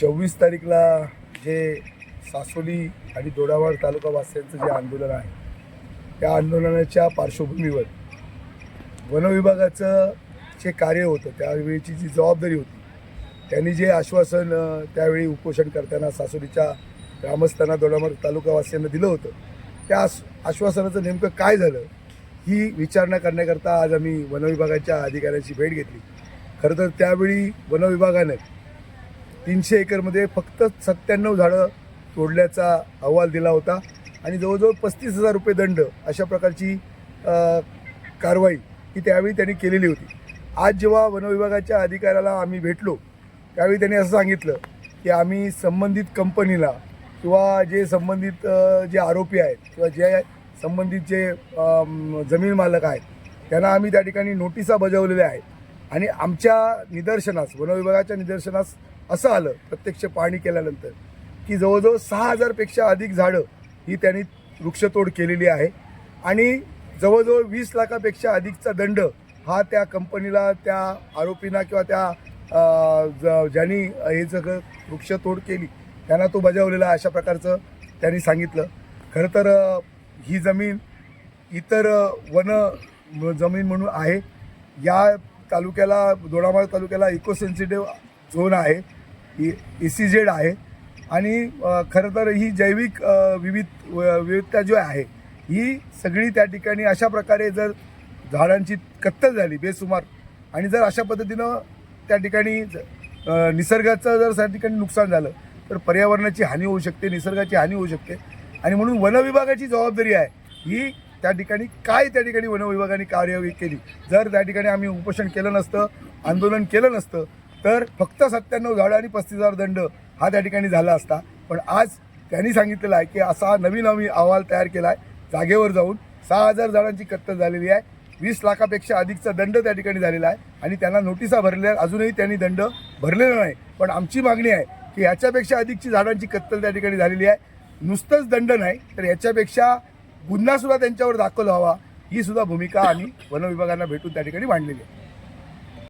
चोवीस तारीखला जे सासोली आणि दोडावाड तालुकावासियांचं जे आंदोलन आहे त्या आंदोलनाच्या पार्श्वभूमीवर वनविभागाचं जे कार्य होतं त्यावेळीची जी जबाबदारी होती त्यांनी जे आश्वासन त्यावेळी उपोषण करताना सासोलीच्या ग्रामस्थांना दोडामार्ग तालुकावासियांना दिलं होतं त्या आश आश्वासनाचं नेमकं काय झालं ही विचारणा करण्याकरता आज आम्ही वनविभागाच्या अधिकाऱ्यांची भेट घेतली. खरं तर त्यावेळी वनविभागानं तीनशे एकरमध्ये फक्त सत्त्याण्णव झाडं तोडल्याचा अहवाल दिला होता. आणि जवळजवळ पस्तीस हजार रुपये दंड अशा प्रकारची कारवाई ही त्यावेळी त्यांनी केलेली होती. आज जेव्हा वनविभागाच्या अधिकाऱ्याला आम्ही भेटलो त्यावेळी त्यांनी असं सांगितलं की आम्ही संबंधित कंपनीला किंवा जे संबंधित जे आरोपी आहेत किंवा जे संबंधित जे जमीन मालक आहेत त्यांना आम्ही त्या ठिकाणी नोटिसा बजावलेल्या आहेत. आणि आमच्या निदर्शनास वनविभागाच्या निदर्शनास असं आलं प्रत्यक्ष पाहणी केल्यानंतर की जवळजवळ सहा हजारपेक्षा अधिक झाडं ही त्यांनी वृक्षतोड केलेली आहे. आणि जवळजवळ वीस लाखापेक्षा अधिकचा दंड हा त्या कंपनीला त्या आरोपींना किंवा त्या ज- ज्यांनी हे सगळं वृक्षतोड केली त्यांना तो बजावलेला अशा प्रकारचं त्यांनी सांगितलं. खरं तर ही जमीन इतर वन जमीन म्हणून आहे. या तालुक्याला दोडामार्ग तालुक्याला इको सेन्सिटिव्ह झोन आहे ई सी झेड आहे. आणि खरं तर ही जैविक विविध व- विविधता जी आहे ही सगळी त्या ठिकाणी अशा प्रकारे जर झाडांची कत्तल झाली बेसुमार आणि जर अशा पद्धतीनं त्या ठिकाणी निसर्गाचं जर त्या ठिकाणी नुकसान झालं तर पर्यावरणाची हानी होऊ शकते निसर्गाची हानी होऊ शकते. आणि म्हणून वनविभागाची जबाबदारी आहे ही त्या ठिकाणी काय त्या ठिकाणी वनविभागाने कार्यवाही केली? जर त्या ठिकाणी आम्ही उपोषण केलं नसतं आंदोलन केलं नसतं तर फक्त सत्त्याण्णव झाडं आणि पस्तीस हजार दंड हा त्या ठिकाणी झाला असता. पण आज त्यांनी सांगितलेलं आहे की असा नवीन आम्ही अहवाल तयार केला आहे जागेवर जाऊन सहा हजार झाडांची कत्तल झालेली आहे वीस लाखापेक्षा अधिकचा दंड त्या ठिकाणी झालेला आहे आणि त्यांना नोटिसा भरलेल्या अजूनही त्यांनी दंड भरलेला नाही. पण आमची मागणी आहे की याच्यापेक्षा अधिकची झाडांची कत्तल त्या ठिकाणी झालेली आहे. नुसतंच दंड नाही तर याच्यापेक्षा गुन्हा सुद्धा त्यांच्यावर दाखल व्हावा ही सुद्धा भूमिका आम्ही वनविभागांना भेटून त्या ठिकाणी मांडलेली आहे.